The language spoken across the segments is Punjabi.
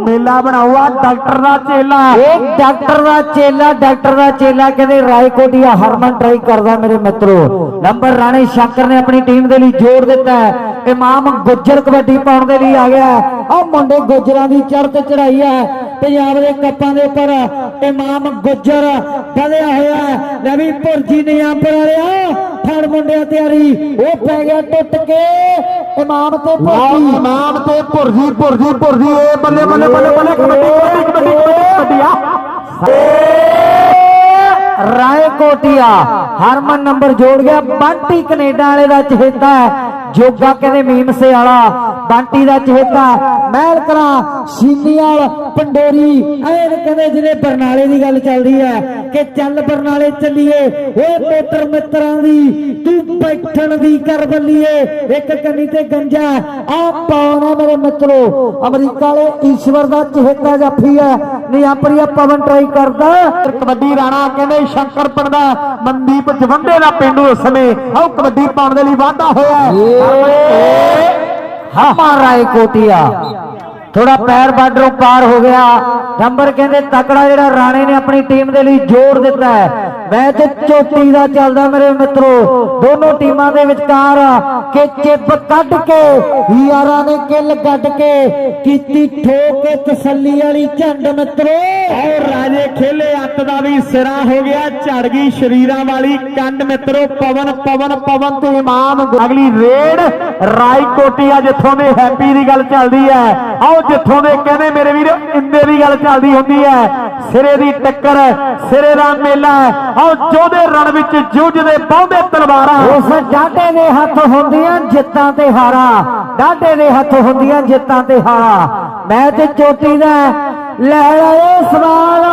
ਮੇਲਾ ਬਣਾਉਆ ਡਾਕਟਰ ਦਾ ਚੇਲਾ। ਇਹ ਡਾਕਟਰ ਦਾ ਚੇਲਾ ਡਾਕਟਰ ਦਾ ਚੇਲਾ ਕਹਿੰਦੇ ਰਾਏਕੋਟੀਆ ਹਰਮਨ ਟਰਾਈ ਕਰਦਾ ਮੇਰੇ ਮਿੱਤਰੋ। ਨੰਬਰ ਰਾਣੇ ਸ਼ੰਕਰ ਨੇ ਆਪਣੀ ਟੀਮ ਦੇ ਲਈ ਜੋੜ ਦਿੱਤਾ ਹੈ। ਇਮਾਮ ਗੁੱਜਰ ਕਬੱਡੀ ਪਾਉਣ ਦੇ ਲਈ ਆ ਗਿਆ ਆ ਮੁੰਡੇ ਗੁੱਜਰਾਂ ਦੀ ਚੜ੍ਹ ਤੇ ਚੜਾਈ ਹੈ। ਪੰਜਾਬ ਦੇ ਕੱਪਾਂ ਦੇ ਉੱਪਰ ਇਮਾਮ ਗੁੱਜਰ ਵਧਿਆ ਹੋਇਆ ਹੈ। ਲੈ ਵੀ ਭੁਰਜੀ ਨਿਆਂਪਰ ਵਾਲਿਆ ਫੜ ਮੁੰਡਿਆਂ ਤਿਆਰੀ, ਉਹ ਪੈ ਗਿਆ ਟੁੱਟ ਕੇ ਇਮਾਮ ਤੇ ਭੁਰਜੀ। ਇਮਾਮ ਤੇ ਭੁਰਜੀ ਭੁਰਜੀ ਭੁਰਜੀ, ਏ ਬੱਲੇ ਬੱਲੇ ਬੱਲੇ ਬੱਲੇ, ਕਬੱਡੀ ਕਬੱਡੀ ਕਬੱਡੀ ਆ। ਰਾਏ ਕੋਟੀਆ ਹਰਮਨ ਨੰਬਰ ਜੋੜ ਗਿਆ, ਬੰਟੀ ਕੈਨੇਡਾ ਵਾਲੇ ਦਾ ਚਹੇਤਾ ਜੋਗਾ ਕਹਿੰਦੇ ਮੀਮਸੇ ਵਾਲਾ ਬੰਟੀ ਦਾ ਚਹੇਤਾ ਮਹਿਲ ਕਰਾਂ ਸੀਨੀਵਾਲ ਪੰਡੋਰੀ ਐਨ ਕਹਿੰਦੇ ਜਿਹੜੇ ਬਰਨਾਲੇ ਦੀ ਗੱਲ ਚੱਲਦੀ ਹੈ ਕਿ ਚੱਲ ਬਰਨਾਲੇ ਚੱਲੀਏ ਓਏ ਪੋਤਰ ਮਿੱਤਰਾਂ ਦੀ ਤੂੰ ਬੈਠਣ ਦੀ ਕਰ ਬੱਲੀਏ ਇੱਕ ਕੰਨੀ ਤੇ ਗੰਜਾ ਆ ਪਾਉਣਾ ਮੇਰੇ ਮਿੱਤਰੋ ਅਮਰੀਕਾ ਵਾਲੇ ਈਸ਼ਵਰ ਦਾ ਚਹੇਤਾ ਜਾਫੀ ਹੈ ਨਹੀਂ ਆਪਣੀ ਪਵਨ ਟਰਾਈ ਕਰਦਾ ਕਬੱਡੀ ਰਾਣਾ ਕਹਿੰਦੇ ਸ਼ੰਕਰ ਪਿੰਡ ਦਾ ਮਨਦੀਪ ਜਵੰਡੇ ਦਾ ਪਿੰਡੂ ਇਸ ਸਮੇਂ ਆਹ ਕਬੱਡੀ ਪਾਉਣ ਦੇ ਲਈ ਵਾਧਾ ਹੋਇਆ ਹੈ। ਹਾਂ। ਰਾਏ ਕੋਟੀਆ। ਥੋੜਾ ਪੈਰ ਬਾਰਡਰੋਂ ਪਾਰ ਹੋ ਗਿਆ। ਨੰਬਰ ਕਹਿੰਦੇ ਤਕੜਾ ਜਿਹੜਾ ਰਾਣੇ ਨੇ ਆਪਣੀ ਟੀਮ ਦੇ ਲਈ ਜ਼ੋਰ ਦਿੱਤਾ ਹੈ। ਮੈਚ ਚੋਟੀ ਦਾ ਚੱਲਦਾ ਮੇਰੇ ਮਿੱਤਰੋ। ਦੋਨੋਂ ਟੀਮਾਂ ਦੇ ਵਿਚਕਾਰ ਕਿ ਚਿੱਪ ਕੱਢ ਕੇ ਯਾਰਾਂ ਨੇ ਕਿੱਲ ਕੱਢ ਕੇ ਕੀਤੀ ਠੋਕ ਤਸੱਲੀ ਵਾਲੀ ਝੰਡ ਮਿੱਤਰੋ। ਔਰ ਰਾਜੇ ਖੇਲੇ ਅੱਤ ਦਾ ਵੀ ਸਿਰਾ ਹੋ ਗਿਆ ਝੜ ਗਈ ਸ਼ਰੀਰਾਂ ਵਾਲੀ ਕੰਡ ਮਿੱਤਰੋ। ਪਵਨ ਪਵਨ ਪਵਨ ਤੇ ਇਮਾਮ। ਅਗਲੀ ਰੇਡ ਰਾਈਕੋਟੀਆ ਜਿੱਥੋਂ ਦੇ ਹੈਪੀ ਦੀ ਗੱਲ ਚੱਲਦੀ ਹੈ। ਆਓ ਜਿੱਥੋਂ ਦੇ ਕਹਿੰਦੇ ਮੇਰੇ ਵੀਰ ਇੰਦੇ ਦੀ ਗੱਲ ਚੱਲਦੀ ਹੁੰਦੀ ਹੈ। ਸਿਰੇ ਦੀ ਟੱਕਰ ਸਿਰੇ ਦਾ ਮੇਲਾ। ਆਓ ਜੋਧੇ ਰਣ ਵਿੱਚ ਜੂਝਦੇ ਬਹੁਦੇ ਤਲਵਾਰਾਂ। ਉਸ ਡਾਢੇ ਦੇ ਹੱਥ ਹੁੰਦੀਆਂ ਜਿੱਤਾਂ ਤੇ ਹਾਰਾਂ। ਡਾਢੇ ਦੇ ਹੱਥ ਹੁੰਦੀਆਂ ਜਿੱਤਾਂ ਤੇ ਹਾਰਾਂ। ਮੈਚ ਚੋਟੀ ਦਾ ਲੈ ਆਏ ਸਵਾਲ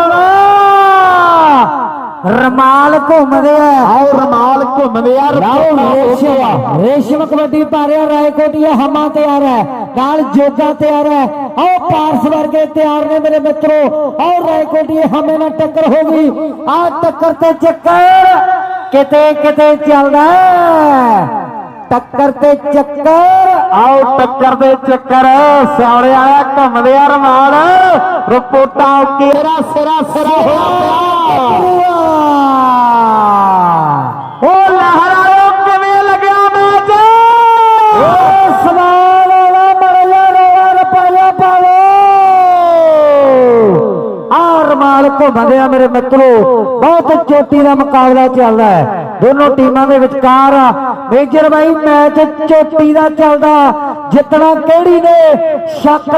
ਰਮਾਲ ਘੁੰਮਦੇ ਆ। ਆਓ ਰਮਾਲ ਘੁੰਮਦੇ ਆ ਰੇਸ਼ਮ ਕਬੱਡੀ ਪਾ ਰਿਹਾ ਰਾਏਕੋਟੀਆ ਹਮਾ ਤਿਆਰ ਹੈ। ਨਾਲ ਜੋਗਾ ਤਿਆਰ ਹੈ। ਆਓ ਪਾਰਸ ਵਰਗੇ ਤਿਆਰ ਨੇ ਮੇਰੇ ਮਿੱਤਰੋ। ਆਓ ਰਾਏਕੋਟੀਆ ਹਮੇ ਨਾਲ ਟੱਕਰ ਹੋ ਗਈ। ਆ ਟੱਕਰ ਤੇ ਚੱਕਰ ਕਿਤੇ ਕਿਤੇ ਚੱਲਦਾ ਟੱਕਰ ਤੇ ਚੱਕਰ, ਆਓ ਟੱਕਰ ਦੇ ਚੱਕਰ। ਸਿਆਲੇ ਆਇਆ ਘੁੰਮਦੇ ਆ ਰਮਾਲ ਰਿਪੋਰਟਾਂ ਓਕੇ ਸਿਰਾ ਸਿਰਾ ਸਿਰਾ ਹੋਇਆ ਉਹ ਲਹਿਰਾਓ ਕਿਵੇਂ ਲੱਗਿਆ ਮੈਚ ਸਵਾਲ ਵਾਲਾ ਮਰਿਆ ਰੋਵਾ ਰੁਪਇਆ ਪਾਵੋ ਆਰ ਮਾਲ ਘੁੰਮਦੇ ਆ ਮੇਰੇ ਮਿੱਤਰੋ। ਬਹੁਤ ਚੋਟੀ ਦਾ ਮੁਕਾਬਲਾ ਚੱਲਦਾ ਹੈ। ਦੋਨੋਂ ਟੀਮਾਂ ਦੇ ਵਿਚਕਾਰ ਮੇਜਰ ਬਾਈ ਮੈਚ ਚੋਟੀ ਦਾ ਚੱਲਦਾ। ਜਿੱਤਣਾ ਕਿਹੜੀ ਨੇ? ਸ਼ੱਕ